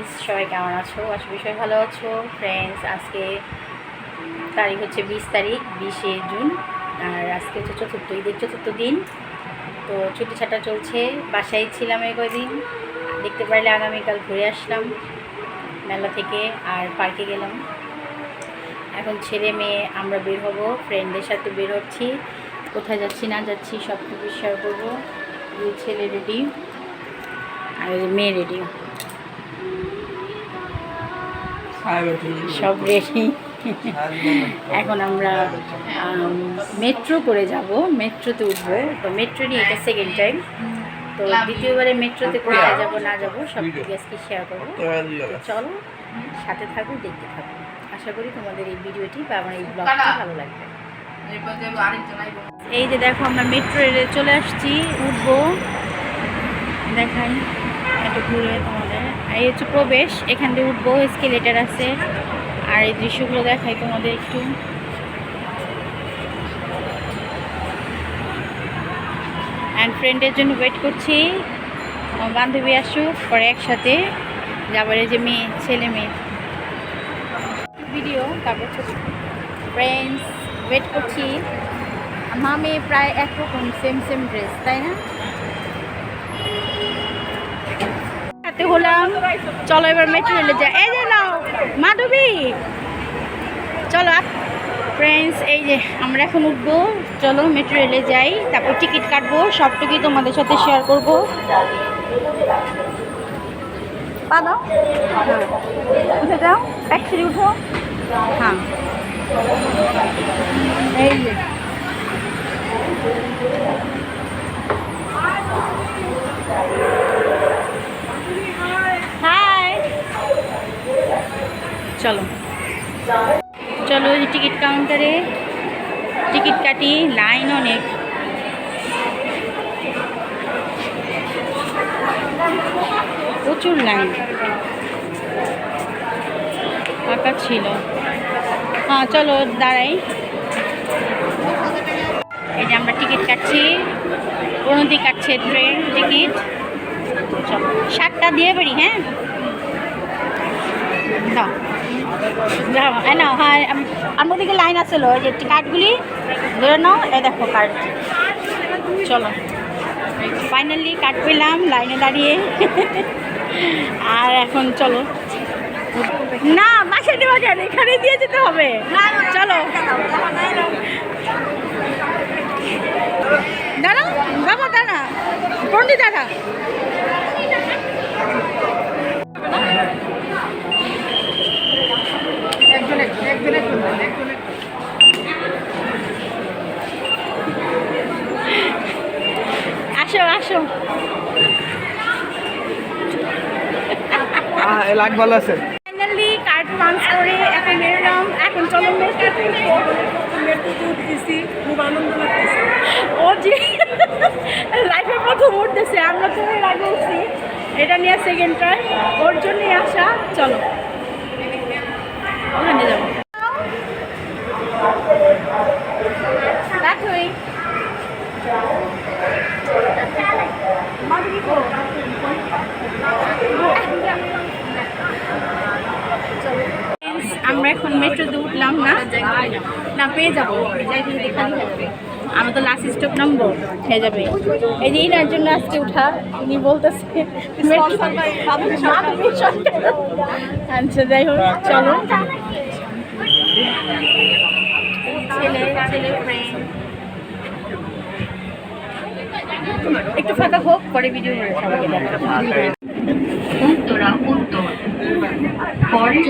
Friends সবাই কেমন আছো? আশা সবাই ভালো আছো। ফ্রেন্ডস আজকে তারিখ হচ্ছে বিশ তারিখ, বিশে জুন, আর আজকে হচ্ছে চতুর্থ ঈদের চতুর্থ দিন। তো ছুটি ছাটা চলছে, বাসায় ছিলাম এই কয়দিন দেখতে পারলে আগামীকাল ঘুরে আসলাম মেলা থেকে, আর পার্কে গেলাম। এখন ছেলে মেয়ে, আমরা বের হব ফ্রেন্ডদের সাথে বের হচ্ছি। কোথায় যাচ্ছি, না যাচ্ছি সব কিছু শেয়ার করব ছেলে রেডি আর মেয়ে রেডি সব রেডি। এখন আমরা মেট্রো করে যাব। মেট্রোতে উঠবো। তো মেট্রোরই এটা সেকেন্ড টাইম তো দ্বিতীয়বারে মেট্রোতে কোথায় যাব না যাব সব কিছু আজকে শেয়ার করব চলো সাথে থাকো দেখতে থাকো। আশা করি তোমাদের এই ভিডিওটি বা আমার এই ব্লগটি ভালো লাগবে। এই যে দেখো আমরা মেট্রো রেলে চলে আসছি উঠবো। দেখাই একটু ঘুরে তোমাদের আর এই হচ্ছে প্রবেশ, এখান দিয়ে উঠবো স্কেলেটার আছে। আর এই দৃশ্যগুলো দেখাই তোমাদের একটু। অ্যান্ড ফ্রেন্ডের জন্য ওয়েট করছি। বান্ধবী আসুক, পরে একসাথে যাবার যে মেয়ে, ছেলে মেয়ে। ভিডিও তারপর ফ্রেন্ডস ওয়েট করছি। মা মেয়ে প্রায় একরকম সেম সেম ড্রেস তাই না? হাতে হলাম। চলো এবার মেট্রো রেলে যাই। এই যে নাও মাধবী। চলো ফ্রেন্ডস এই যে আমরা এখন উঠবো। চলো মেট্রো রেলে যাই। তারপর টিকিট কাটবো। সবটুকুই তোমাদের সাথে শেয়ার করব। পা দাও। উঠে যাও। ট্যাক্সি উঠো। হ্যাঁ। এই যে। চলো। চলো এই টিকিট কাউন্টারে। টিকিট কাটি, লাইন অনেক। প্রচুর লাইন। ফাঁকা ছিল। হ্যাঁ চলো দাঁড়াই। এই যে আমরা টিকিট কাটছি। প্রণতি কাটছে ট্রেন টিকিট। চলো, সাতটা দিয়ে বেরি হ্যাঁ? দাও। যাও নাও হ্যাঁ আমার দিকে লাইন আছিল ওই যে কার্ডগুলি ধরে নাও এ দেখো কার্ড চলো। ফাইনালি কার্ড পেলাম লাইনে দাঁড়িয়ে। আর এখন চলো। না বাসা দেওয়া কেন এখানে দিয়ে যেতে হবে। চলো। দাঁড়া বাবা দাঁড়া। পন্ডিত দাঁড়া আসো। ভালো আছে। ফাইনালি কার্ড পাঞ্চ করে এখন বেরোলাম এখন চলো মেট্রোতে উঠবো। খুব আনন্দ লাগতেছে ও যে লাইফে প্রথম উঠতেছে আমরা তো এর আগে উঠছি। এটা নিয়ে সেকেন্ড টাইম ওর জন্যই আসা চলো। ওখানে যাব দেখোই আমরা এখন মেট্রোতে উঠলাম না না পেয়ে যাব। আমরা তো লাস্ট স্টপ নামবো হয়ে যাবে। এই যে ইনার জন্য আজকে উঠা উনি বলতেছে আচ্ছা যাই হোক চলো। ছেলে ছেলে একটু ফাঁকা হোক পরে ভিডিও করে সবাইকে উত্তরা উত্তর। পরের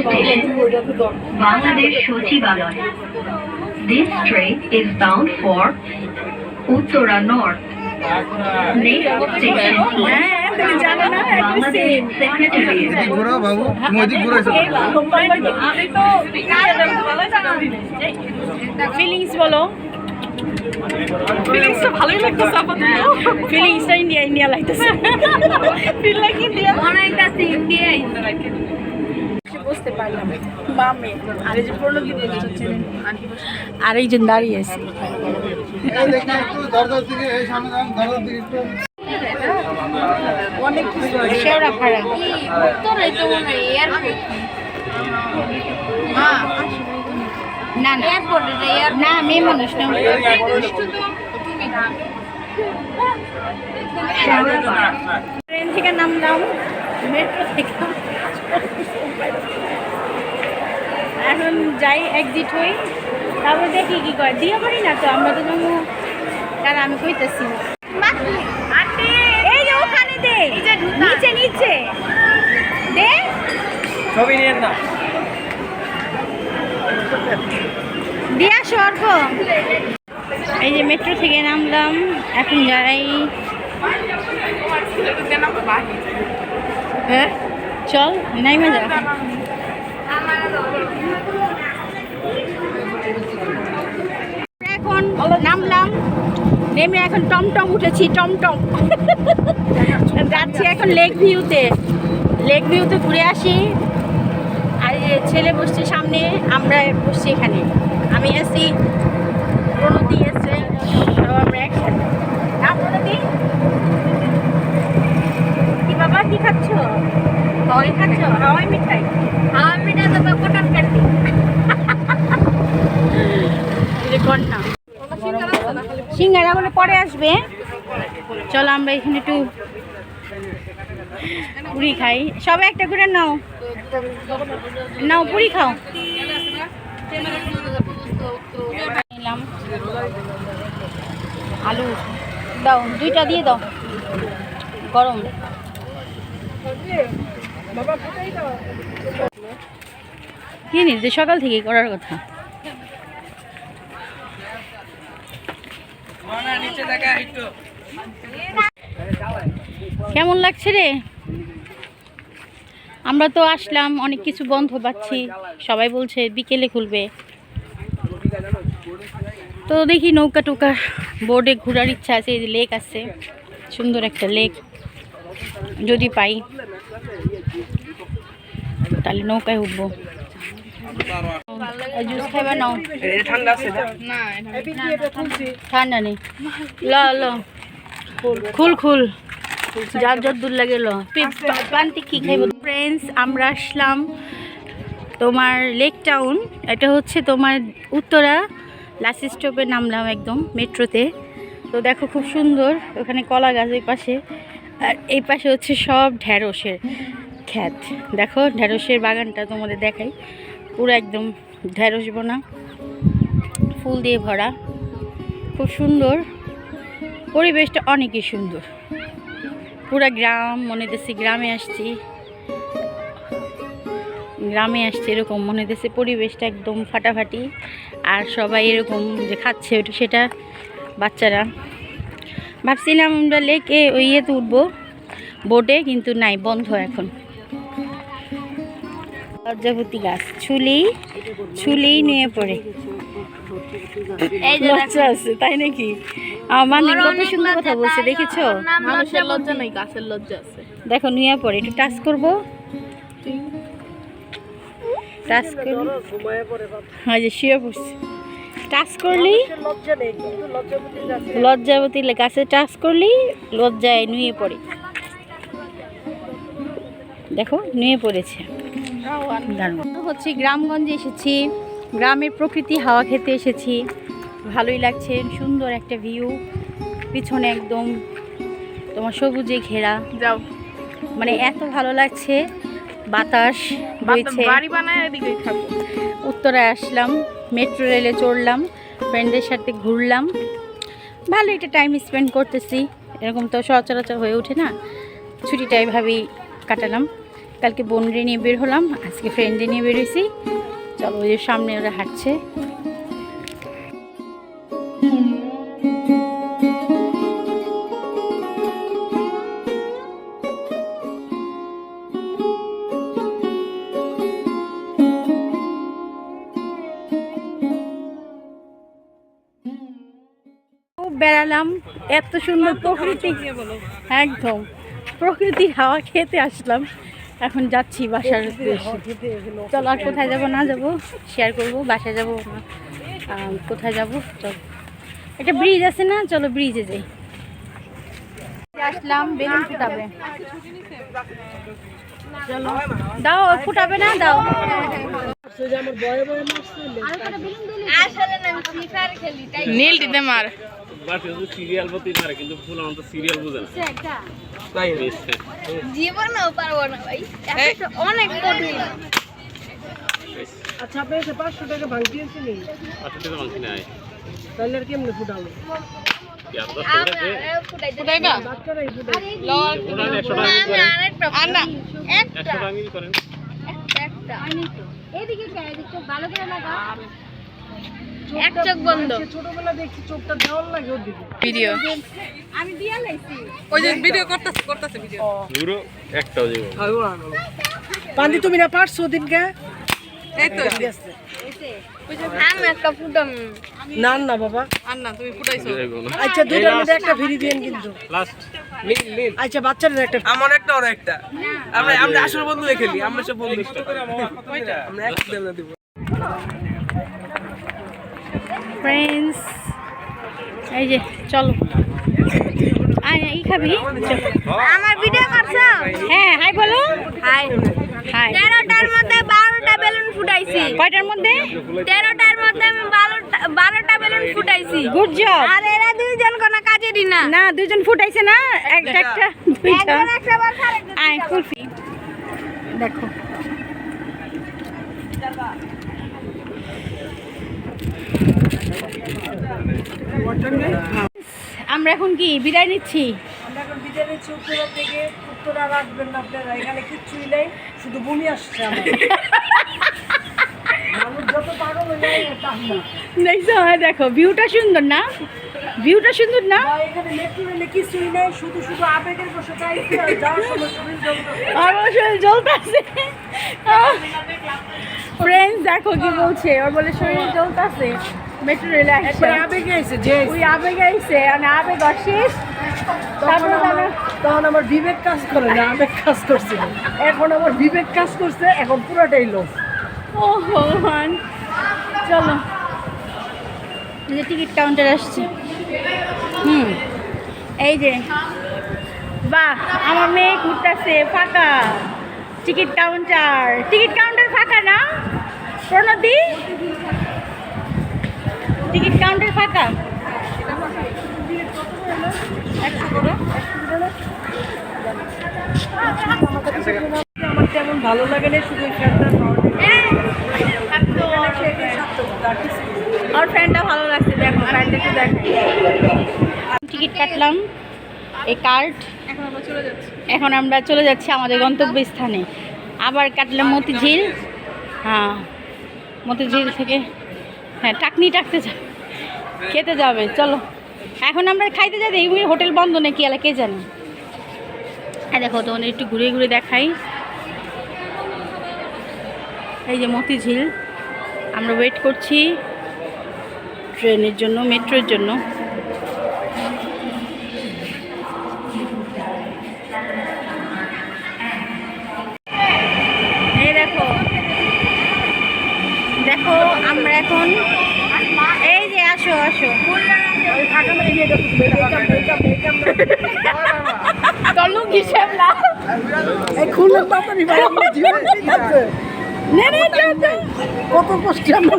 বাংলাদেশ সচিবালয়। This train is bound for Uttara north Next station. আমি তো ফিলিংস বলো ফিলিংসটা ভালোই লাগতেছে আপাতত। ফিলিংসটা ইন্ডিয়া ইন্ডিয়া লাগতেছে। ফিল লাইক ইন্ডিয়া বুঝতে পারলাম। মামে আর এই যে প্রণব দিদি আর দাঁড়িয়ে আছে। না না। না মেয়ে মানুষ না। ট্রেন থেকে নামলাম। মেট্রো থেকে। এখন যাই এক্সিট হই। তারপর দেখি কি করে দিয়ে পারি না তো আমরা তো যেমন কারণ আমি কইতেছি এই যে ওখানে দে নিচে নিচে। দে। ছবি নিয়ে না। দিয়া সর্ব এই যে মেট্রো থেকে নামলাম এখন যাই। হ্যাঁ? চল নাই মজা এখন নামলাম নেমে। এখন টমটম উঠেছি, টমটম। যাচ্ছি এখন লেক ভিউতে। লেক ভিউতে ঘুরে আসি। আর ছেলে বসছে সামনে, আমরা বসছি এখানে। আমি আছি প্রণতি এসছে সব আমরা একসাথে। না প্রণতি কি বাবা, কি খাচ্ছ? হাওয়াই খাচ্ছ? হাওয়াই মিঠাই? হাওয়াই মিঠাই তো কটন ক্যান্ডি কন্যা। সিঙ্গারা বলে পরে আসবে। চলো আমরা এখানে একটু পুরি খাই। সবাই একটা করে নাও। নাও, পুরি খাও। নিলাম। আলু। দাও, দুইটা দিয়ে দাও। গরম। কি নিতে সকাল থেকে করার কথা। কেমন লাগছে রে? আমরা তো আসলাম, অনেক কিছু বন্ধ পাচ্ছি। সবাই বলছে বিকেলে খুলবে। তো দেখি নৌকা টৌকা বোর্ডে ঘোরার ইচ্ছা আছে, এই লেক আছে। সুন্দর একটা লেক। যদি পাই, তাহলে নৌকায় উঠবো। জুস খাইবা নাও ঠান্ডা আছে ঠান্ডা নেই। ল ল। খুল খুল। যার যত দূর লাগে ল। কি খাইব? ফ্রেন্ডস আমরা আসলাম তোমার লেক টাউন এটা হচ্ছে তোমার উত্তরা। লাসি স্টপে নামলাম একদম মেট্রোতে। তো দেখো খুব সুন্দর ওখানে কলা গাছ ওই পাশে। আর এই পাশে হচ্ছে সব ঢ্যাঁড়সের খ্যাত দেখো ঢ্যাঁড়সের বাগানটা তোমাদের দেখাই। পুরো একদম ঢ্যাঁড়স বোনা, ফুল দিয়ে ভরা। খুব সুন্দর। পরিবেশটা অনেকই সুন্দর। পুরা গ্রাম, মনে হতেছে গ্রামে আসছি। গ্রামে আসছে এরকম মনে হতেছে পরিবেশটা একদম ফাটাফাটি। আর সবাই এরকম যে খাচ্ছে ওটা সেটা বাচ্চারা। ভাবছিলাম আমরা লেকে ওই ইয়েতে উঠবো। বোটে, কিন্তু নাই, বন্ধ এখন। লজ্জাপতি গাছ। ছুলি ছুলি নিয়ে পড়ে। লজ্জা আছে তাই নাকি? আমার কত সুন্দর কথা বলছে দেখেছ? মানুষের লজ্জা নাই গাছের লজ্জা আছে। দেখো নিয়ে পড়ে একটু টাচ করব? টাচ করলি হ্যাঁ যে শুয়ে পড়ছে। টাচ করলি? লজ্জা নেই কিন্তু লজ্জাপতি গাছ লজ্জাবতী গাছে টাচ করলি লজ্জায় নুয়ে পড়ে। দেখো নুয়ে পড়েছে। হচ্ছে গ্রামগঞ্জে এসেছি। গ্রামের প্রকৃতি হাওয়া খেতে এসেছি। ভালোই লাগছে সুন্দর একটা ভিউ পিছনে একদম তোমার সবুজে ঘেরা। যাও। মানে এত ভালো লাগছে বাতাস বইছে। উত্তরায় আসলাম মেট্রো রেলে চড়লাম ফ্রেন্ডদের সাথে ঘুরলাম। ভালো একটা টাইম স্পেন্ড করতেছি। এরকম তো সচরাচর হয়ে ওঠে না। ছুটিটা এভাবেই কাটালাম। কালকে বোনরে নিয়ে বের হলাম, আজকে ফ্রেন্ডে নিয়ে বেরোইছি। চলো ওই সামনে ওরা হাঁটছে। বেড়ালাম, এত সুন্দর প্রকৃতি। একদম প্রকৃতির হাওয়া খেতে আসলাম। এখন যাচ্ছি বাসার উদ্দেশ্যে। চলো আর কোথায় যাব না যাব শেয়ার করব বাসায় যাব না কোথায় যাব চল। একটা ব্রিজ আছে না? চলো ব্রিজে যাই। আসলাম বেলুন ফুটাবে। দাও ফুটাবে না? দাও। নীল দিতে মার। বাট শুধু সিরিয়াল প্রতি কিন্তু ফুল আমার তো সিরিয়াল বুঝে না। জীবনেও পারব না ভাই। অনেক কঠিন। আচ্ছা আপনি এসে পাঁচশো টাকা ভাঙিয়েছি নি? পাঁচশো টাকা মাংস নাই। তাহলে আর কেমনে ফুটাবো? কি আর দশ টাকা এক চোখ বন্ধ। ছোটবেলা দেখছি চোখটা দেওয়ার লাগে ওর দিকে। ভিডিও। আমি দিয়া লাইছি। ওই যে ভিডিও করতেছে করতেছে ভিডিও। পুরো একটাও পান্দি তুমি না পারছ এই তো। আমি একটা ফুটাম। না না বাবা। না তুমি ফুটাইছো। আচ্ছা দুইটার মধ্যে একটা ফ্রি দিয়েন কিন্তু। লাস্ট আচ্ছা বাচ্চাদের একটা আমার একটা ওর একটা। আমরা আমরা আসল বন্ধু খেলি আমরা সব বন্ধু। আমরা দিব। ফ্রেন্ডস এই যে চলো। আয় খাবি। আমার ভিডিও করছ? হ্যাঁ হাই বলো। হাই। হাই। তেরোটার মধ্যে বারোটা বেলুন ফুটাইছি। কয়টার মধ্যে? তেরোটার মধ্যে আমি বারোটা বেলুন ফুটাইছি। গুড জব আর এরা দুইজন কোনো কাজেরই না। না দুজন ফুটাইছে না একটা একটা দুইটা। আয় দেখো। আমরা এখন কি বিদায় নিচ্ছি? আমরা এখন বিদায় নিচ্ছি উত্তরা থেকে উত্তরা রাখবেন না আপনারা এখানে কিচ্ছুই নেই শুধু বমি আসছে হয়ে দেখো ভিউটা সুন্দর না? ভিউটা সুন্দর না? জ্বলতেছে। ফ্রেন্ডস দেখো কি বলছে ওর বলে শরীর জ্বলতেছে। মেট্রো রেলে আসছে আবেগে এসে যে ওই আবেগ আইছে মানে আবেগ অশেষ। তখন আমার তখন আমার বিবেক কাজ করে না আবেগ কাজ করছিল এখন আমার বিবেক কাজ করছে এখন পুরোটাই লোক ও ভগবান। চলো। যে টিকিট কাউন্টার আসছে। হুম। এই যে। বাহ আমার মেয়ে ঘুরতেছে ফাঁকা। Ticket counter. টিকিট কাউন্টার ফাঁকা না? প্রণতি? টিকিট কাউন্টার ফাঁকা? আমার তেমন ভালো লাগে না শুধু এই ফ্যানটা আর ভালো লাগছে দেখো একটু দেখো। টিকিট কাটলাম এই কার্ড। এখন আমরা চলে যাচ্ছি। এখন আমরা চলে যাচ্ছি আমাদের গন্তব্যস্থানে। আবার কাটলাম মতিঝিল। হ্যাঁ মতিঝিল থেকে হ্যাঁ টাকনি টাকতে যা খেতে যাবে, চলো। এখন আমরা খাইতে যাই, দেখি হোটেল বন্ধ নাকি, এলা কে জানে। হ্যাঁ দেখো, তোমাদের একটু ঘুরে ঘুরে দেখাই। এই যে মতিঝিল, আমরা ওয়েট করছি। ট্রেনের জন্য, মেট্রোর জন্য। আমরা এখন এই যে আসো আসো। তলু হিসেব না? এই খুলনার বাপারি ভাই আমার জীবন ঠিক আছে নে নে যাও যাও কত কষ্ট আমার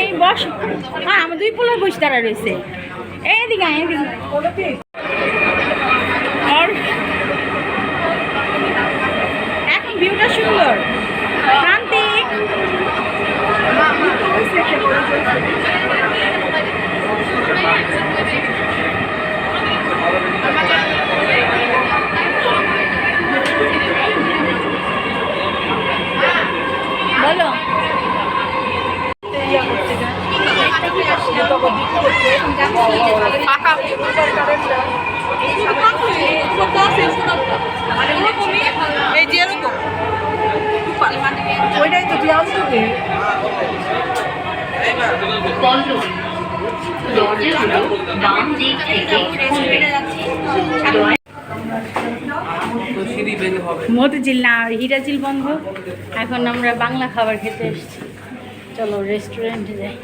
এই বস। হ্যাঁ আমার দুই পোলার বসে তারা রয়েছে। এইদিকে আর এখন ভিউটা সুন্দর। শান্তি বলো এই যে এরকম ওইটাই তো তুই আসতো কে পল্লব দরজাগুলো বাম দিক থেকে খুলবে দয়া মতিঝিল না হিরাঝিল বন্ধ। এখন আমরা বাংলা খাবার খেতে এসেছি। চলো রেস্টুরেন্টে যাই।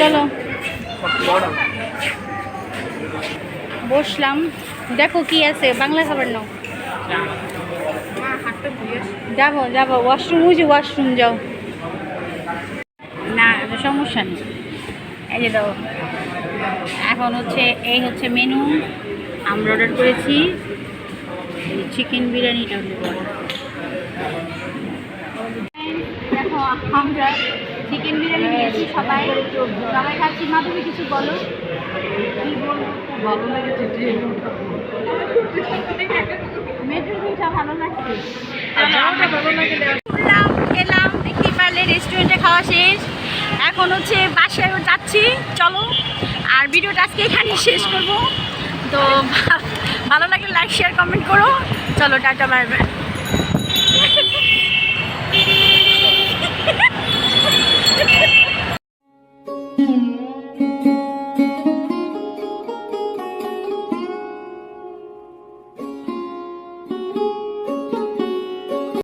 চলো। বসলাম। দেখো কি আছে, বাংলা খাবার নাও। যাব যাব। ওয়াশরুম বুঝি ওয়াশরুম যাও। না সমস্যা নেই। এই যে দাও এখন হচ্ছে এই হচ্ছে মেনু আমরা অর্ডার করেছি চিকেন বিরিয়ানিটা হলো দেখো আমরা চিকেন বিরিয়ানি নিয়েছি সবাই। সবাই খাচ্ছি। মাধবী কিছু বলো? কি বলব ভালো লেগেছে ভালো খেলাম দেখতে পারলে রেস্টুরেন্টে খাওয়া শেষ। এখন হচ্ছে বাসায় যাচ্ছি চলো। আর ভিডিওটা আজকে এখানে শেষ করব। তো ভালো লাগলে লাইক শেয়ার কমেন্ট করো। চলো tata bye bye Ha ha!